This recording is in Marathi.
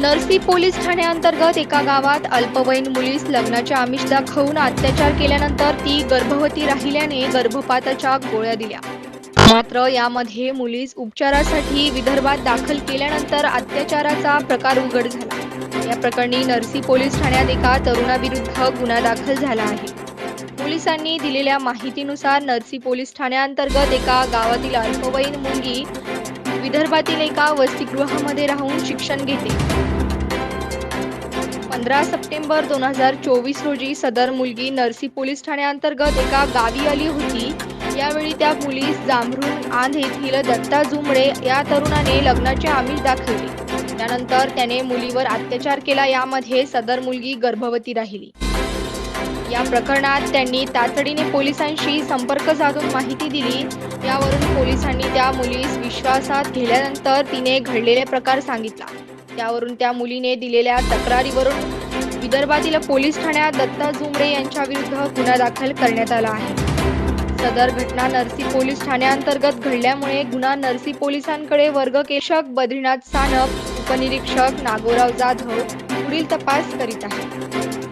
नरसी पोलीस ठाण्याअंतर्गत एका गावात अल्पवयीन मुलीस लग्नाचे आमिष दाखवून अत्याचार केल्यानंतर ती गर्भवती राहिल्याने गर्भपाताच्या गोळ्या दिल्या. मात्र यामध्ये मुलीस उपचारासाठी विदर्भात दाखल केल्यानंतर अत्याचाराचा प्रकार उघड झाला. या प्रकरणी नरसी पोलीस ठाण्यात एका तरुणाविरुद्ध गुन्हा दाखल झाला आहे. पोलिसांनी दिलेल्या माहितीनुसार नरसी पोलीस ठाण्याअंतर्गत एका गावातील अल्पवयीन मुलगी विदर्भातील एका वसतिगृहामध्ये राहून शिक्षण घेते. पंधरा सप्टेंबर दोन हजार चोवीस रोजी सदर मुलगी नरसी पोलीस ठाण्याअंतर्गत एका गावी आली होती. यावेळी त्या मुलीस जांभरून आंध येथील दत्ता झुमडे या तरुणाने लग्नाचे आमिष दाखवले. त्यानंतर त्याने मुलीवर अत्याचार केला. यामध्ये सदर मुलगी गर्भवती राहिली. या प्रकरणात त्यांनी तातडीने पोलिसांशी संपर्क साधून माहिती दिली. यावरून पोलिसांनी त्या मुलीस विश्वासात घेतल्यानंतर तिने घडलेले प्रकार सांगितला. त्यावरून त्या मुलीने दिलेल्या तक्रारीवरून विदर्भातील पोलीस ठाण्यात दत्ता झुमरे यांच्या विरुद्ध गुन्हा दाखल करण्यात आला आहे. सदर घटना नरसी पोलीस ठाण्याअंतर्गत घडल्यामुळे गुन्हा नरसी पोलिसांकडे वर्ग केशक बद्रीनाथ सानप उपनिरीक्षक नागोराव जाधव पुढील तपास करीत आहे